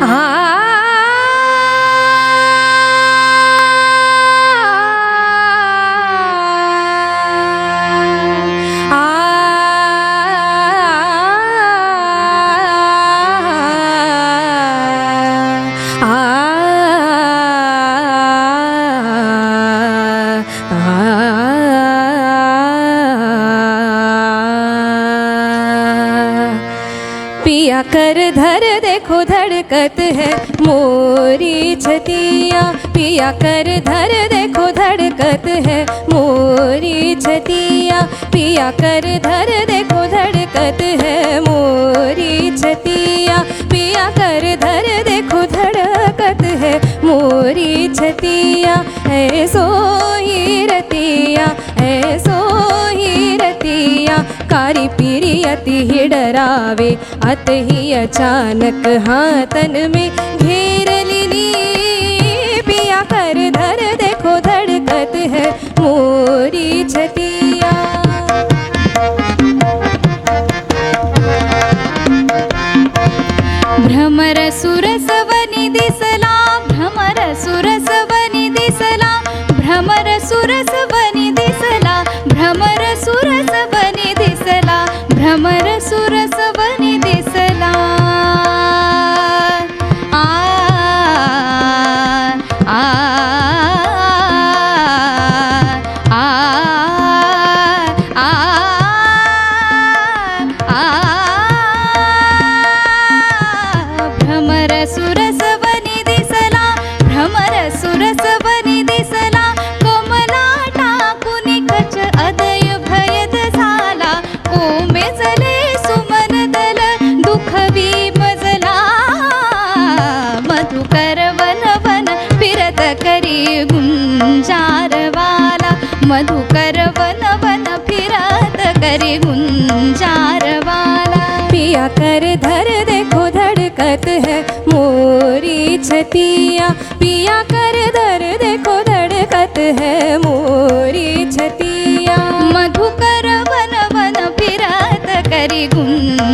啊。पिया कर धर, देखो धड़कत है। मोरी छतिया पिया कर धर, देखो धड़कत है। मोरी छतिया पिया कर धर, देखो धड़कत है। मोरी छतिया पिया कर धर, देखो धड़कत है। मोरी छतिया, ऐसो ही रतिया। डरावे। अत ही अचानक हाथन में घेर लिनी पिया कर धर देखो धड़कत है मोरी छतिया भ्रमर सुरसवनि दिसला, भ्रमर सुरसवनि दिसला, भ्रमर सुरसवनि दिसला, भ्रमर सुरसवनि दिसला, भ्रमर करी गुंजारवाला मधुकर वन वन फिरत करी गुंजारवाला पिया कर धर देखो धड़कत है मोरी छतिया, पिया कर धर देखो धड़कत है मोरी छतिया। मधुकर वन वन फिरत करी गुंजारवाला